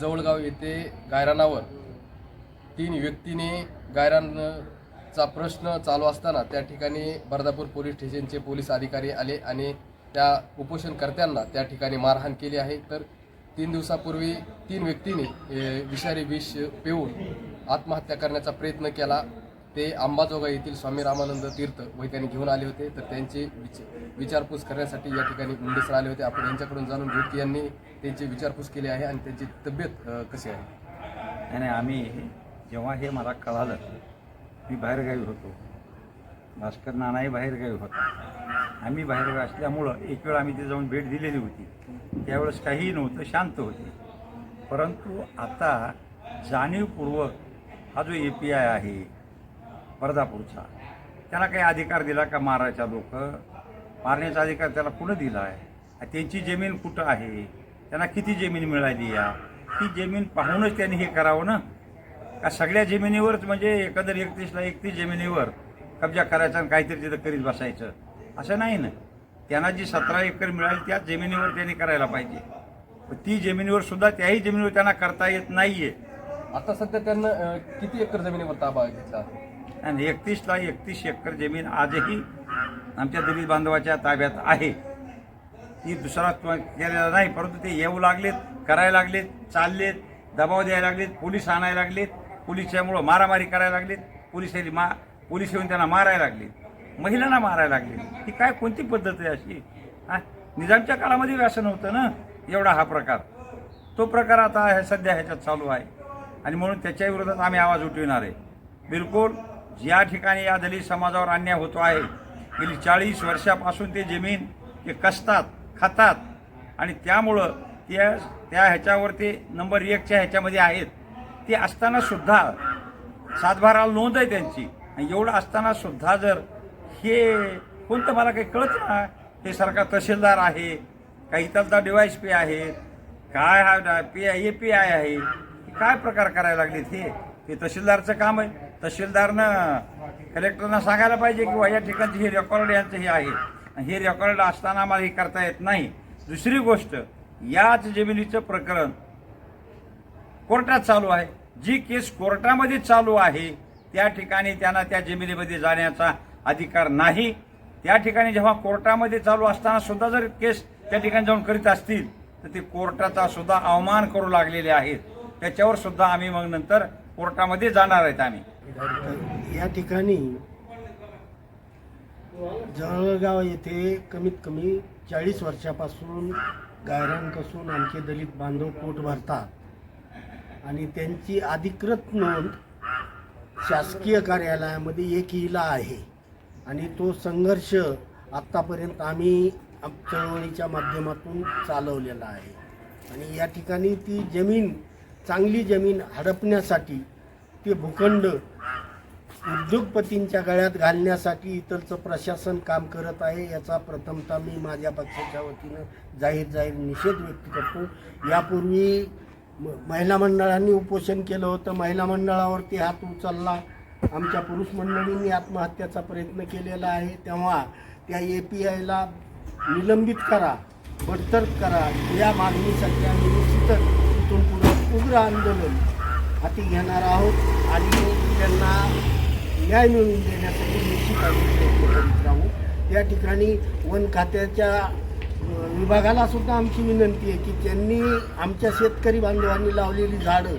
जवळगाव येथे गायरानावर तीन व्यक्तीने गायरानचा प्रश्न चालू असताना त्या ठिकाणी बर्दापूर पोलीस स्टेशनचे पोलीस अधिकारी आले आणि त्या उपोषणकर्त्यांना त्या ठिकाणी मारहाण केली आहे. तर तीन दिवसापूर्वी तीन व्यक्तींनी विषारी विष पिऊन आत्महत्या करण्याचा प्रयत्न केला. ते अंबाजोगाई येथील स्वामी रामानंद तीर्थ वैद्यांनी घेऊन आले होते. तर त्यांची विच विचारपूस करण्यासाठी या ठिकाणी मुंडे सर आले होते. आपण यांच्याकडून जाणून घेऊ की यांनी त्यांची विचारपूस केली आहे आणि त्यांची तब्येत कशी आहे? आणि आम्ही जेव्हा हे मला कळालं मी बाहेरगावी होतो. भास्कर नानाही बाहेरगावी होता. आम्ही बाहेरगावी असल्यामुळं एक वेळ आम्ही तिथे जाऊन भेट दिलेली होती. त्यावेळेस काहीही नव्हतं शांत होते. परंतु आता जाणीवपूर्वक हा जो ए पी आय आहे वर्धापूरचा त्याला काही अधिकार दिला का मारायचा लोक मारण्याचा अधिकार त्याला कुणं दिला आहे? त्यांची जमीन कुठं आहे? त्यांना किती जमीन मिळाली या? ती जमीन पाहूनच त्यांनी हे करावं ना? का सगळ्या जमिनीवरच म्हणजे एकंदर एकतीसला एकतीस जमिनीवर कब्जा करायचा आणि काहीतरी तिथं करीत बसायचं? असं नाही ना. त्यांना जी सतरा एकर मिळाली त्याच जमिनीवर त्यांनी करायला पाहिजे. ती जमिनीवर सुद्धा त्याही जमिनीवर त्यांना करता येत नाहीये. आता सध्या त्यांना किती एकर जमिनीवर ताबा घेतला आणि एकतीसला एकतीस एकर जमीन आजही आमच्या दलित बांधवाच्या ताब्यात आहे. ती दुसरा केलेला नाही परंतु ते येऊ लागलेत करायला लागलेत चाललेत दबाव द्यायला लागलेत पोलीस आणायला लागलेत पोलिसामुळं मारामारी करायला लागलेत पोलिसांनी मा पोलीस येऊन त्यांना मारायला लागलेत महिलांना मारायला लागले ही काय कोणती पद्धत आहे अशी? हा? निजामच्या काळामध्ये व्यासन होतं ना एवढा हा प्रकार. तो प्रकार आता ह्या सध्या ह्याच्यात चालू आहे. आणि म्हणून त्याच्या विरोधात आम्ही आवाज उठविणार आहे. बिलकुल ज्या ठिकाणी या दलित समाजावर अन्याय होतो आहे गेली चाळीस वर्षापासून ते जमीन ते कसतात खातात आणि त्यामुळं त्या त्या ह्याच्यावर ते नंबर एकच्या ह्याच्यामध्ये आहेत. ते असताना सुद्धा सातबाराला नोंद आहे त्यांची. आणि एवढं असताना सुद्धा जर हे कोणतं मला काही कळत ना हे सरकार तहसीलदार आहे काही इतर डिवायस पी आहेत काय हा P I A P I आहे काय प्रकार करायला लागलेत हे? ते तहसीलदारचं काम आहे. तहसीलदारनं कलेक्टरना सांगायला पाहिजे की या ठिकाणचे हे रेकॉर्ड यांचं हे आहे. हे रेकॉर्ड असताना आम्हाला हे करता येत नाही. दुसरी गोष्ट याच जमिनीचं प्रकरण कोर्टात चालू आहे. जी केस कोर्टामध्ये चालू आहे त्या ठिकाणी त्यांना त्या जमिनीमध्ये जाण्याचा अधिकार नाही. त्या ठिकाणी जेव्हा कोर्टामध्ये चालू असताना सुद्धा जर केस त्या ठिकाणी जाऊन करीत असतील तर ते कोर्टाचा सुद्धा अवमान करू लागलेले आहेत. त्याच्यावर सुद्धा आम्ही मग नंतर कोर्टामध्ये जाणार आहेत आम्ही. या ठिकाणी जळगाव येथे कमीत कमी चाळीस वर्षापासून गायरांकसून आमचे दलित बांधव पोट भरतात. आणि त्यांची अधिकृत नोंद शासकीय कार्यालयामध्ये एक हिला आहे. आणि तो संघर्ष आत्तापर्यंत आम्ही चळवळीच्या माध्यमातून चालवलेला आहे. आणि या ठिकाणी ती जमीन चांगली जमीन हडपण्यासाठी ते भूखंड उद्योगपतींच्या गळ्यात घालण्यासाठी इतरचं प्रशासन काम करत आहे याचा प्रथमतः मी माझ्या पक्षाच्या वतीनं जाहीर जाहीर निषेध व्यक्त करतो. यापूर्वी म- महिला मंडळांनी उपोषण केलं होतं. महिला मंडळावरती हात उचलला. आमच्या पुरुष मंडळींनी आत्महत्याचा प्रयत्न केलेला आहे. तेव्हा त्या ए पी आयला निलंबित करा बडतर्फ करा. या मागणीसाठी आम्ही निश्चितच तिथून उग्र आंदोलन हाती घेणार आहोत आणि त्यांना न्याय मिळवून देण्यासाठी निश्चित आम्ही प्रयत्न करीत राहू. या ठिकाणी वन खात्याच्या विभागाला सुद्धा आमची विनंती आहे की त्यांनी आमच्या शेतकरी बांधवांनी लावलेली झाडं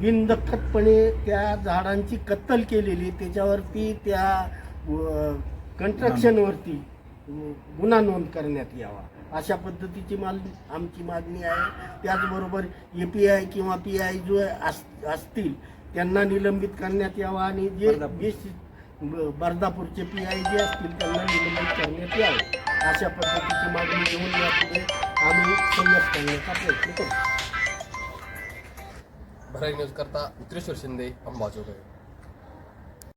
बिनदक्कतपणे त्या झाडांची कत्तल केलेली त्याच्यावरती त्या कन्स्ट्रक्शनवरती गुन्हा नोंद करण्यात यावा. अशा पद्धतीची माल आमची मागणी आहे. त्याचबरोबर ए पी आय किंवा पी आय जो अस असतील त्यांना निलंबित करण्यात यावा आणि जे बर्दापूरचे पी आय जे असतील त्यांना निलंबित करण्यात यावे. अशा पद्धतीची मागणी घेऊन यापुढे आम्ही संघर्ष करण्याचा प्रयत्न करू. भराई न्यूज करता उत्रेश्वर शिंदे अंबाजोगाई.